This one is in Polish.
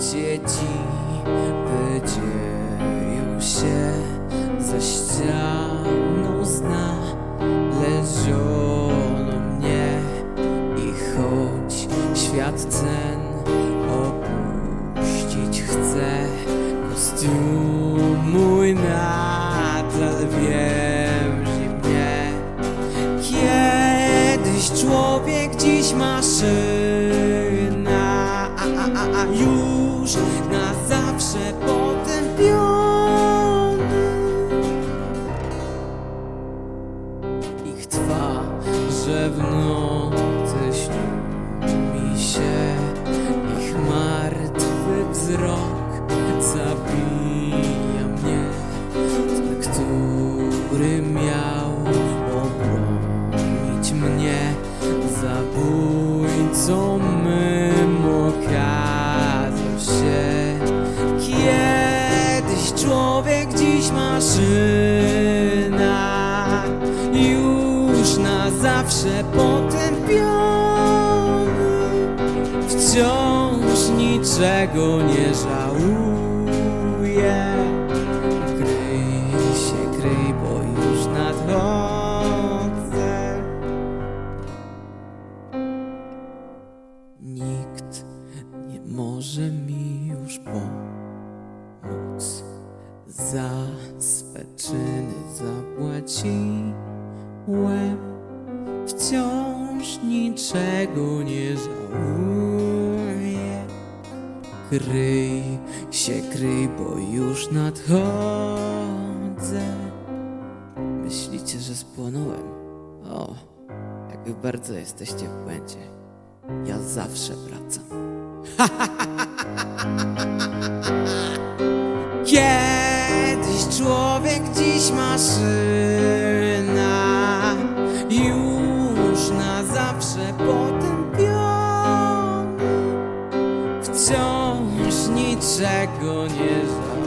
dzieci wydzieją się ze ścianą znaleziono mnie i choć świat ten opuścić chcę kostium mój nadal więzi mnie. Kiedyś człowiek, dziś maszyna a, a już na zawsze potępiony. Ich twarze w nocy mi się. Ich martwy wzrok zabija mnie. Ten, który miał obronić mnie Zabójcą mym dziś maszyna Już na zawsze potępiony Wciąż niczego nie żałuję. Kryj się, kryj, bo już nadchodzę Nikt nie może mi już pomóc zapłaciłem Wciąż niczego nie żałuję Kryj się, kryj, bo już nadchodzę. Myślicie, że spłonąłem? O, jak bardzo jesteście w błędzie. Ja zawsze wracam. Kiedyś człowiek, dziś maszyna Już na zawsze potępiony. Wciąż niczego nie żałuję